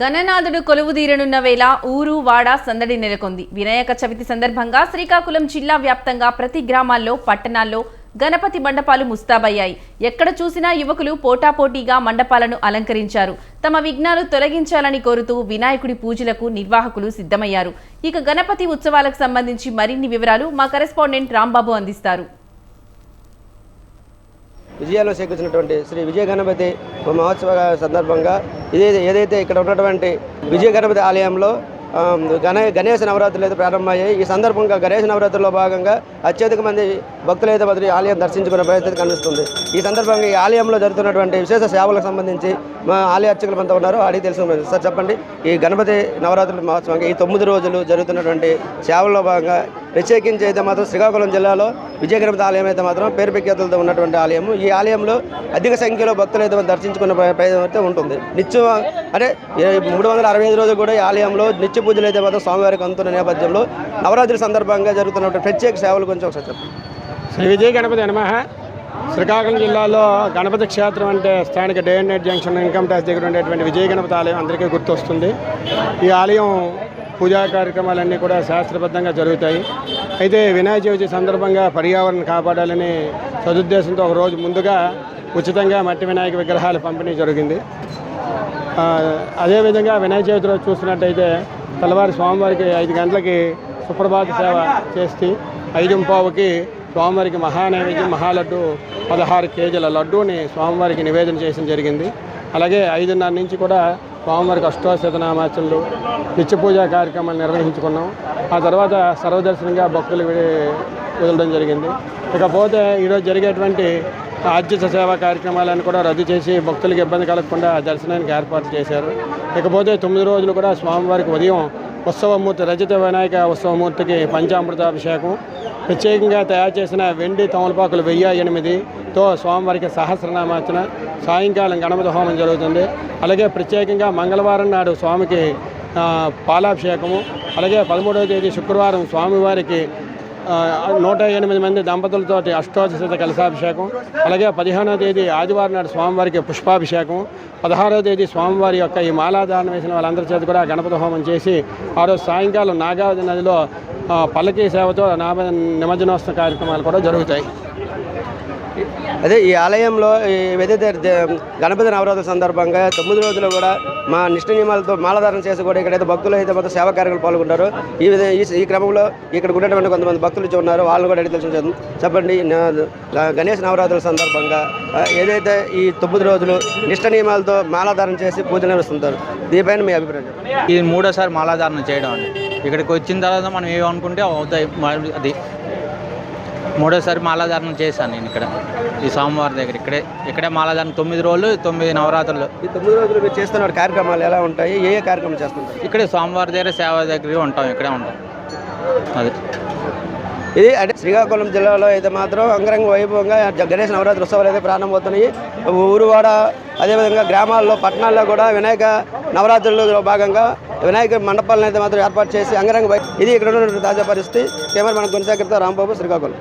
గణనాథుడు కొలువుదీరనున్న వేళ ఊరు వాడ సందడి నెలకొంది. వినాయక చవితి సందర్భంగా శ్రీకాకుళం జిల్లా వ్యాప్తంగా ప్రతి గ్రామాల్లో పట్టణాల్లో గణపతి మండపాలు ముస్తాబయ్యాయి. ఎక్కడ చూసినా యువకులు పోటాపోటీగా మండపాలను అలంకరించారు. తమ విఘ్నాలు తొలగించాలని కోరుతూ వినాయకుడి పూజలకు నిర్వాహకులు సిద్ధమయ్యారు. ఇక గణపతి ఉత్సవాలకు సంబంధించి మరిన్ని వివరాలు మా కరెస్పాండెంట్ రాంబాబు అందిస్తారు. విజయాలు సేకరించినటువంటి శ్రీ విజయ గణపతి మహోత్సవ సందర్భంగా ఇదే ఏదైతే ఇక్కడ ఉన్నటువంటి విజయ గణపతి ఆలయంలో గణ గణేష్ నవరాత్రులు అయితే ప్రారంభమయ్యాయి. ఈ సందర్భంగా గణేష్ నవరాత్రుల్లో భాగంగా అత్యధిక మంది భక్తులు అయితే మొదటి ఆలయం దర్శించుకునే పరిస్థితి కనిపిస్తుంది. ఈ సందర్భంగా ఈ ఆలయంలో జరుగుతున్నటువంటి విశేష సేవలకు సంబంధించి మా ఆలయ అర్చకులు అంతా ఉన్నారు అడిగి తెలుసుకున్నారు సార్ చెప్పండి. ఈ గణపతి నవరాత్రుల మహోత్సవంగా ఈ తొమ్మిది రోజులు జరుగుతున్నటువంటి సేవల్లో భాగంగా ప్రత్యేకించి అయితే మాత్రం శ్రీకాకుళం జిల్లాలో విజయగణపతి ఆలయం అయితే మాత్రం పేరు ప్రఖ్యాతులతో ఉన్నటువంటి ఆలయం ఈ ఆలయంలో అధిక సంఖ్యలో భక్తులు అయితే దర్శించుకునే ప్ర- ప్రయత్నం అయితే ఉంటుంది. నిత్యం అంటే మూడు వందల అరవై ఐదు రోజులు కూడా ఈ ఆలయంలో నిత్య పూజలు అయితే మాత్రం స్వామివారికి అందుతున్న నేపథ్యంలో నవరాత్రి సందర్భంగా జరుగుతున్నటువంటి ప్రత్యేక సేవల గురించి ఒకసారి చెప్పండి శ్రీ విజయ గణపతి నమ. శ్రీకాకుళం జిల్లాలో గణపతి క్షేత్రం అంటే స్థానిక day and night junction income tax దగ్గర ఉండేటువంటి విజయ గణపతి ఆలయం అందరికీ గుర్తొస్తుంది. ఈ ఆలయం పూజా కార్యక్రమాలన్నీ కూడా శాస్త్రబద్ధంగా జరుగుతాయి. అయితే వినాయక చవితి సందర్భంగా పర్యావరణం కాపాడాలని సదుద్దేశంతో ఒక రోజు ముందుగా ఉచితంగా మట్టి వినాయక విగ్రహాలు పంపిణీ జరిగింది. అదేవిధంగా వినాయక చవితి రోజు చూసినట్టయితే తెల్లవారి స్వామివారికి ఐదు గంటలకి సుప్రభాత సేవ చేసి ఐదు పావుకి స్వామివారికి మహానైవేద్యం మహాలడ్డు పదహారు కేజీల లడ్డూని స్వామివారికి నివేదన చేయడం జరిగింది. అలాగే ఐదున్నర నుంచి కూడా స్వామివారికి అష్టాశతనామాచనలు నిత్య పూజా కార్యక్రమాలు నిర్వహించుకున్నాం. ఆ తర్వాత సర్వదర్శనంగా భక్తులు వదలడం జరిగింది. ఇకపోతే ఈరోజు జరిగేటువంటి ఆర్జిత సేవా కార్యక్రమాలను కూడా రద్దు చేసి భక్తులకు ఇబ్బంది కలగకుండా దర్శనానికి ఏర్పాటు చేశారు. ఇకపోతే తొమ్మిది రోజులు కూడా స్వామివారికి ఉదయం ఉత్సవమూర్తి రజత వినాయక ఉత్సవమూర్తికి పంచామృతాభిషేకం ప్రత్యేకంగా తయారు చేసిన వెండి తమలపాకులు వెయ్యి ఎనిమిదితో స్వామివారికి సహస్రనామార్చన సాయంకాలం గణపతి హోమం జరుగుతుంది. అలాగే ప్రత్యేకంగా మంగళవారం నాడు స్వామికి పాలాభిషేకము. అలాగే పదమూడవ తేదీ శుక్రవారం స్వామివారికి నూట ఎనిమిది మంది దంపతులతోటి అష్టోదశత కలశాభిషేకం. అలాగే పదిహేనవ తేదీ ఆదివారం నాడు స్వామివారికి పుష్పాభిషేకం. పదహారవ తేదీ స్వామివారి యొక్క ఈ మాలాధారణ వేసిన వాళ్ళందరి చేత కూడా గణపతి హోమం చేసి ఆ రోజు సాయంకాలం నాగావతి నదిలో పల్లకీ సేవతో నామ నిమజ్జనోత్సవ కార్యక్రమాలు కూడా జరుగుతాయి. అదే ఈ ఆలయంలో ఈ ఏదైతే గణపతి నవరాత్రుల సందర్భంగా తొమ్మిది రోజులు కూడా మా నిష్ట నియమాలతో మాలధారణ చేసి కూడా ఇక్కడైతే భక్తులు అయితే మొత్తం సేవా కార్యక్రమాలు పాల్గొంటారు. ఈ విధంగా ఈ క్రమంలో ఇక్కడ ఉన్నటువంటి కొంతమంది భక్తులు ఉన్నారు. వాళ్ళు కూడా అడిగి తెలుసు చెప్పండి నా- గణేష్ నవరాత్రుల సందర్భంగా ఏదైతే ఈ తొమ్మిది రోజులు నిష్ట నియమాలతో మాలాధారణ చేసి పూజలు నిర్వహిస్తుంటారు దీనిపైన మీ అభిప్రాయం ఇది మూడోసారి మాలాధారణ చేయడం అండి. ఇక్కడికి వచ్చిన తర్వాత మనం ఏమనుకుంటే అవి అవుతాయి అది మూడోసారి మాలాధారణ చేశాను నేను ఇక్కడ ఈ సోమవారం దగ్గర. ఇక్కడే ఇక్కడే మాలాధారణ తొమ్మిది రోజులు తొమ్మిది నవరాత్రులు. ఈ తొమ్మిది రోజులు మీరు చేస్తున్న కార్యక్రమాలు ఎలా ఉంటాయి? ఏ ఏ కార్యక్రమాలు చేస్తుంటారు? ఇక్కడే సోమవారం దగ్గర సేవ దగ్గర ఉంటాం ఇక్కడే ఉంటాం. అది. ఇది అంటే శ్రీకాకుళం జిల్లాలో అయితే మాత్రం అంగరంగ వైభవంగా గణేష్ నవరాత్రి ఉత్సవాలు అయితే ప్రారంభమవుతున్నాయి. ఊరువాడ అదేవిధంగా గ్రామాల్లో పట్టణాల్లో కూడా వినాయక నవరాత్రుల్లో భాగంగా వినాయక మండపాలను అయితే మాత్రం ఏర్పాటు చేసి అంగరంగ ఇది ఇక్కడ ఉన్నటువంటి తాజా పరిస్థితి. కెమెరా మన కొనసాగితే రాంబాబు శ్రీకాకుళం.